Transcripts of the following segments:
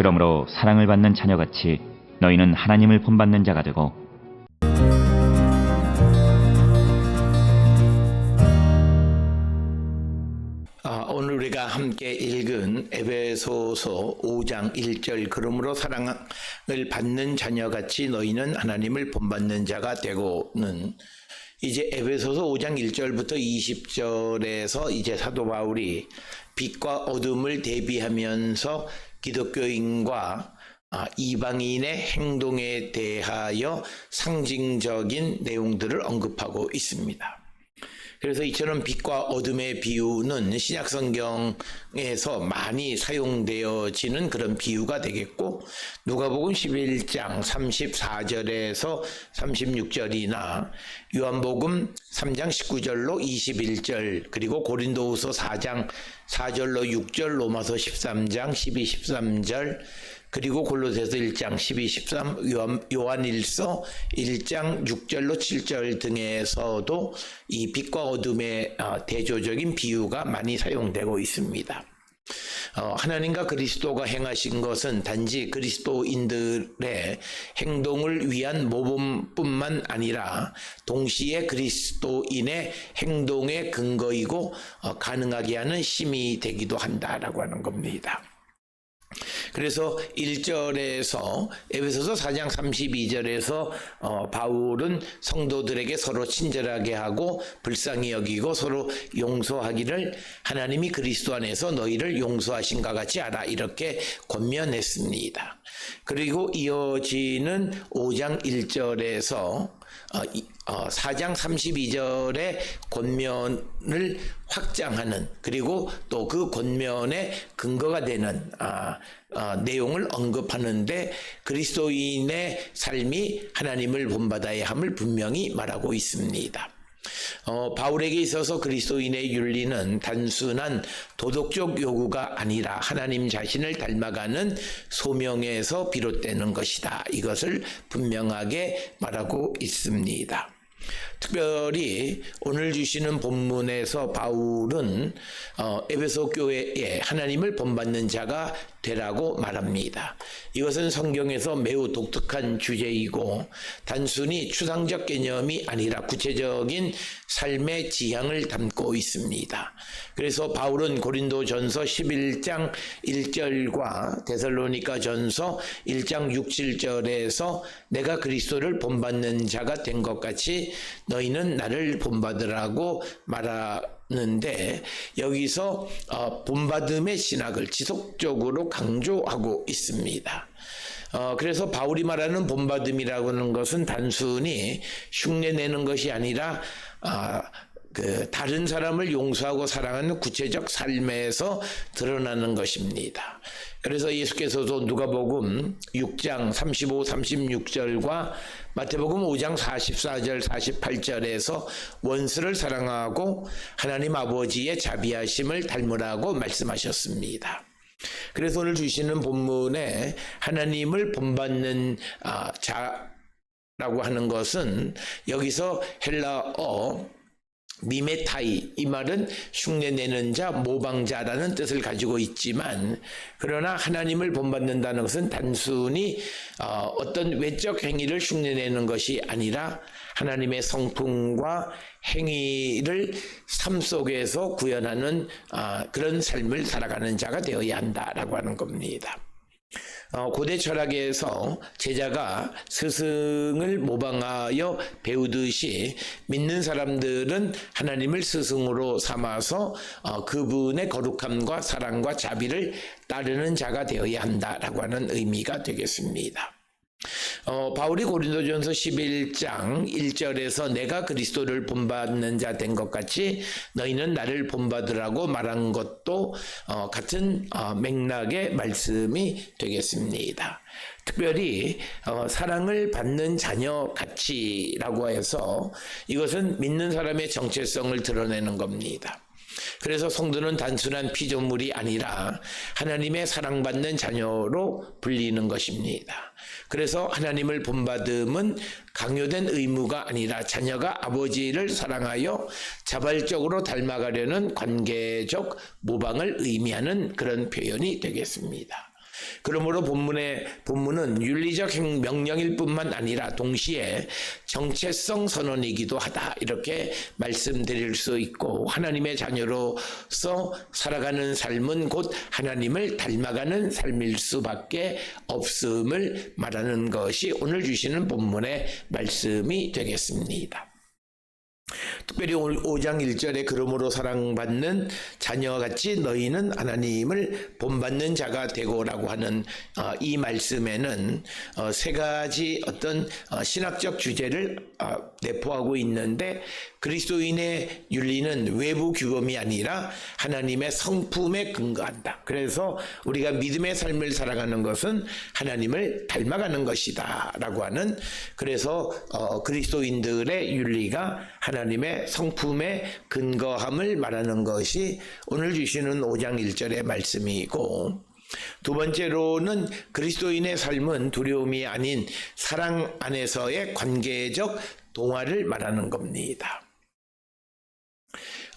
그러므로 사랑을 받는 자녀같이 너희는 하나님을 본받는 자가 되고 아, 오늘 우리가 함께 읽은 에베소서 5장 1절 그러므로 사랑을 받는 자녀같이 너희는 하나님을 본받는 자가 되고는 이제 에베소서 5장 1절부터 20절에서 이제 사도 바울이 빛과 어둠을 대비하면서 기독교인과 아, 이방인의 행동에 대하여 상징적인 내용들을 언급하고 있습니다. 그래서 이처럼 빛과 어둠의 비유는 신약 성경에서 많이 사용되어지는 그런 비유가 되겠고 누가복음 11장 34절에서 36절이나 요한복음 3장 19절로 21절 그리고 고린도후서 4장 4절로 6절 로마서 13장 12, 13절 그리고 골로새서 1장 12, 13, 요한, 요한일서 1장 6절로 7절 등에서도 이 빛과 어둠의 어, 대조적인 비유가 많이 사용되고 있습니다. 어, 하나님과 그리스도가 행하신 것은 단지 그리스도인들의 행동을 위한 모범뿐만 아니라 동시에 그리스도인의 행동의 근거이고 어, 가능하게 하는 힘이 되기도 한다라고 하는 겁니다. 그래서 1절에서 에베소서 4장 32절에서 어, 바울은 성도들에게 서로 친절하게 하고 불쌍히 여기고 서로 용서하기를 하나님이 그리스도 안에서 너희를 용서하신가 같이 알아 이렇게 권면했습니다. 그리고 이어지는 5장 1절에서 어, 이- 어, 4장 32절의 권면을 확장하는 그리고 또 그 권면의 근거가 되는 아, 어, 내용을 언급하는데 그리스도인의 삶이 하나님을 본받아야 함을 분명히 말하고 있습니다. 어, 바울에게 있어서 그리스도인의 윤리는 단순한 도덕적 요구가 아니라 하나님 자신을 닮아가는 소명에서 비롯되는 것이다. 이것을 분명하게 말하고 있습니다. 특별히 오늘 주시는 본문에서 바울은 어, 에베소 교회에 하나님을 본받는 자가 되라고 말합니다. 이것은 성경에서 매우 독특한 주제이고 단순히 추상적 개념이 아니라 구체적인 삶의 지향을 담고 있습니다. 그래서 바울은 고린도전서 11장 1절과 데살로니가 전서 1장 6, 7절에서 내가 그리스도를 본받는 자가 된 것 같이 너희는 나를 본받으라고 말하는데 여기서 어, 본받음의 신학을 지속적으로 강조하고 있습니다. 어, 그래서 바울이 말하는 본받음이라고 하는 것은 단순히 흉내 내는 것이 아니라 아, 그 다른 사람을 용서하고 사랑하는 구체적 삶에서 드러나는 것입니다. 그래서 예수께서도 누가복음 6장 35, 36절과 마태복음 5장 44절, 48절에서 원수를 사랑하고 하나님 아버지의 자비하심을 닮으라고 말씀하셨습니다. 그래서 오늘 주시는 본문에 하나님을 본받는 아, 자라고 하는 것은 여기서 헬라어 미메타이 이 말은 흉내내는 자 모방자라는 뜻을 가지고 있지만 그러나 하나님을 본받는다는 것은 단순히 어, 어떤 외적 행위를 흉내내는 것이 아니라 하나님의 성품과 행위를 삶 속에서 구현하는 아, 그런 삶을 살아가는 자가 되어야 한다라고 하는 겁니다. 어, 고대 철학에서 제자가 스승을 모방하여 배우듯이 믿는 사람들은 하나님을 스승으로 삼아서 어, 그분의 거룩함과 사랑과 자비를 따르는 자가 되어야 한다라고 하는 의미가 되겠습니다. 어, 바울이 고린도전서 11장 1절에서 내가 그리스도를 본받는 자 된 것 같이 너희는 나를 본받으라고 말한 것도 어, 같은 어, 맥락의 말씀이 되겠습니다. 특별히 어, 사랑을 받는 자녀 가치라고 해서 이것은 믿는 사람의 정체성을 드러내는 겁니다. 그래서 성도는 단순한 피조물이 아니라 하나님의 사랑받는 자녀로 불리는 것입니다. 그래서 하나님을 본받음은 강요된 의무가 아니라 자녀가 아버지를 사랑하여 자발적으로 닮아가려는 관계적 모방을 의미하는 그런 표현이 되겠습니다. 그러므로 본문의 본문은 윤리적 행- 명령일 뿐만 아니라 동시에 정체성 선언이기도 하다 이렇게 말씀드릴 수 있고 하나님의 자녀로서 살아가는 삶은 곧 하나님을 닮아가는 삶일 수밖에 없음을 말하는 것이 오늘 주시는 본문의 말씀이 되겠습니다. 특별히 오늘 5장 1절에 그러므로 사랑받는 자녀같이 너희는 하나님을 본받는 자가 되고라고 하는 어, 이 말씀에는 어, 세 가지 어떤 어, 신학적 주제를 어, 내포하고 있는데 그리스도인의 윤리는 외부 규범이 아니라 하나님의 성품에 근거한다. 그래서 우리가 믿음의 삶을 살아가는 것은 하나님을 닮아가는 것이다라고 하는 그래서 어, 그리스도인들의 윤리가 하나님의 성품에 근거함을 말하는 것이 오늘 주시는 5장 1절의 말씀이고 두 번째로는 그리스도인의 삶은 두려움이 아닌 사랑 안에서의 관계적 동화를 말하는 겁니다.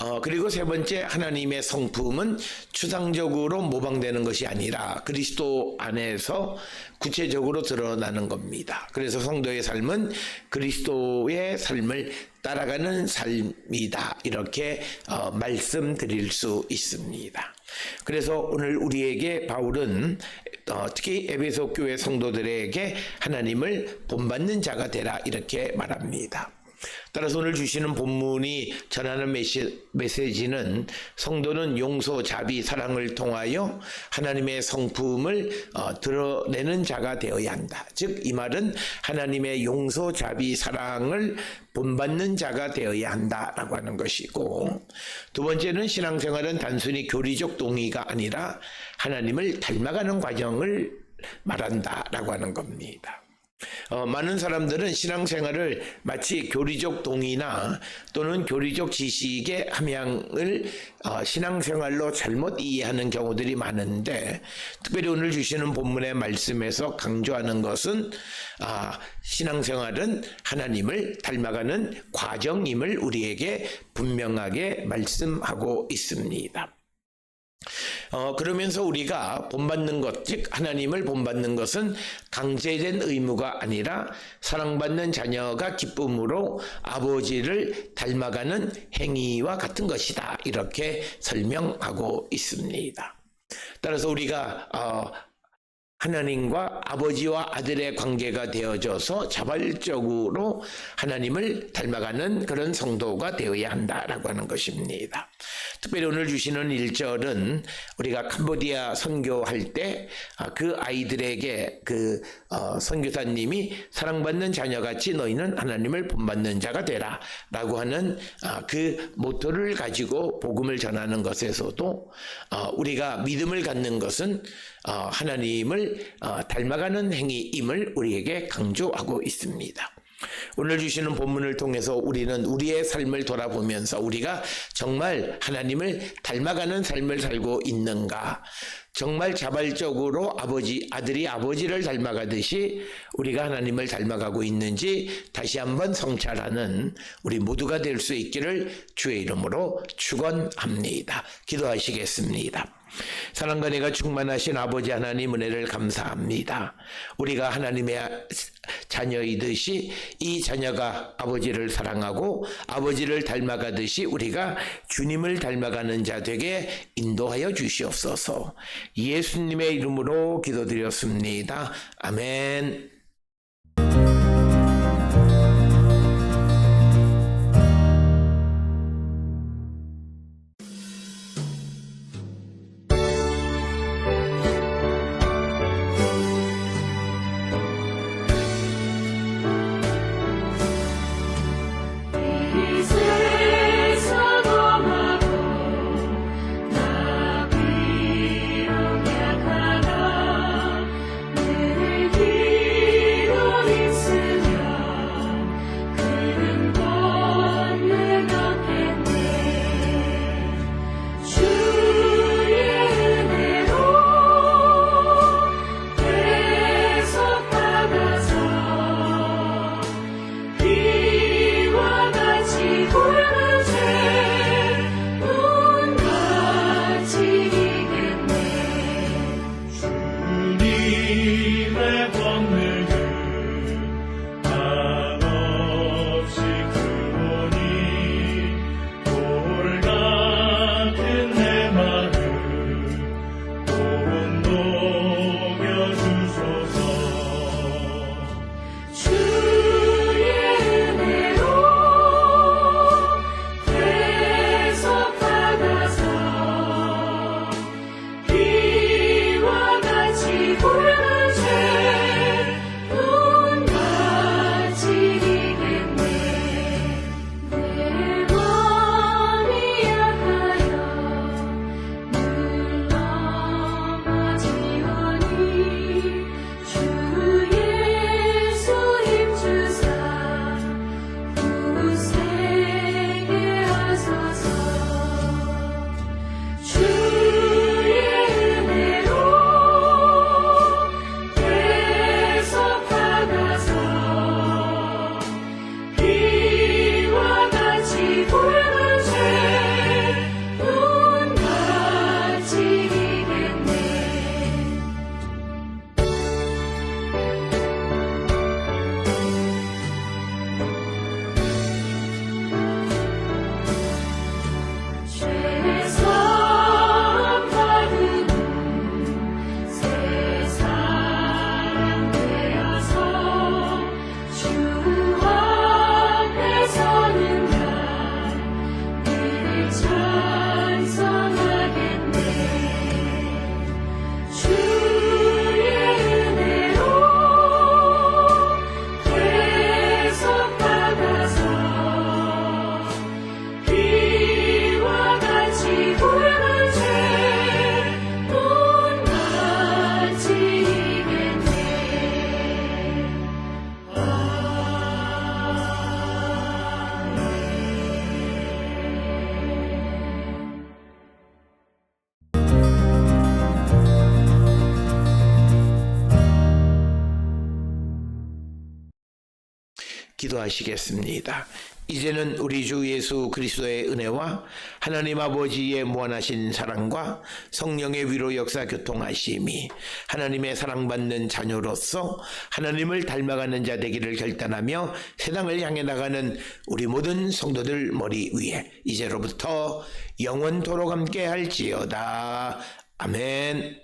어, 그리고 세 번째 하나님의 성품은 추상적으로 모방되는 것이 아니라 그리스도 안에서 구체적으로 드러나는 겁니다. 그래서 성도의 삶은 그리스도의 삶을 따라가는 삶이다. 이렇게 어, 말씀드릴 수 있습니다. 그래서 오늘 우리에게 바울은 어, 특히 에베소 교회 성도들에게 하나님을 본받는 자가 되라 이렇게 말합니다. 따라서 오늘 주시는 본문이 전하는 메시, 메시지는 성도는 용서, 자비, 사랑을 통하여 하나님의 성품을 어, 드러내는 자가 되어야 한다. 즉 이 말은 하나님의 용서, 자비, 사랑을 본받는 자가 되어야 한다라고 하는 것이고 두 번째는 신앙생활은 단순히 교리적 동의가 아니라 하나님을 닮아가는 과정을 말한다라고 하는 겁니다. 어, 많은 사람들은 신앙생활을 마치 교리적 동의나 또는 교리적 지식의 함양을 어, 신앙생활로 잘못 이해하는 경우들이 많은데 특별히 오늘 주시는 본문의 말씀에서 강조하는 것은 아, 신앙생활은 하나님을 닮아가는 과정임을 우리에게 분명하게 말씀하고 있습니다. 어, 그러면서 우리가 본받는 것, 즉, 하나님을 본받는 것은 강제된 의무가 아니라 사랑받는 자녀가 기쁨으로 아버지를 닮아가는 행위와 같은 것이다. 이렇게 설명하고 있습니다. 따라서 우리가, 어, 하나님과 아버지와 아들의 관계가 되어져서 자발적으로 하나님을 닮아가는 그런 성도가 되어야 한다라고 하는 것입니다. 특별히 오늘 주시는 1절은 우리가 캄보디아 선교할 때 그 아이들에게 그 어, 선교사님이 사랑받는 자녀같이 너희는 하나님을 본받는 자가 되라 라고 하는 아, 그 모토를 가지고 복음을 전하는 것에서도 어, 우리가 믿음을 갖는 것은 어, 하나님을 어, 닮아가는 행위임을 우리에게 강조하고 있습니다. 오늘 주시는 본문을 통해서 우리는 우리의 삶을 돌아보면서 우리가 정말 하나님을 닮아가는 삶을 살고 있는가? 정말 자발적으로 아버지, 아들이 아버지를 닮아가듯이 우리가 하나님을 닮아가고 있는지 다시 한번 성찰하는 우리 모두가 될 수 있기를 주의 이름으로 축원합니다. 기도하시겠습니다. 사랑과 내가 충만하신 아버지 하나님 은혜를 감사합니다. 우리가 하나님의 자녀이듯이 이 자녀가 아버지를 사랑하고 아버지를 닮아가듯이 우리가 주님을 닮아가는 자 되게 인도하여 주시옵소서. 예수님의 이름으로 기도드렸습니다. 아멘. 기도하시겠습니다. 이제는 우리 주 예수 그리스도의 은혜와 하나님 아버지의 무한하신 사랑과 성령의 위로 역사 교통하심이 하나님의 사랑받는 자녀로서 하나님을 닮아가는 자 되기를 결단하며 세상을 향해 나가는 우리 모든 성도들 머리 위에 이제로부터 영원토록 함께 할지어다. 아멘.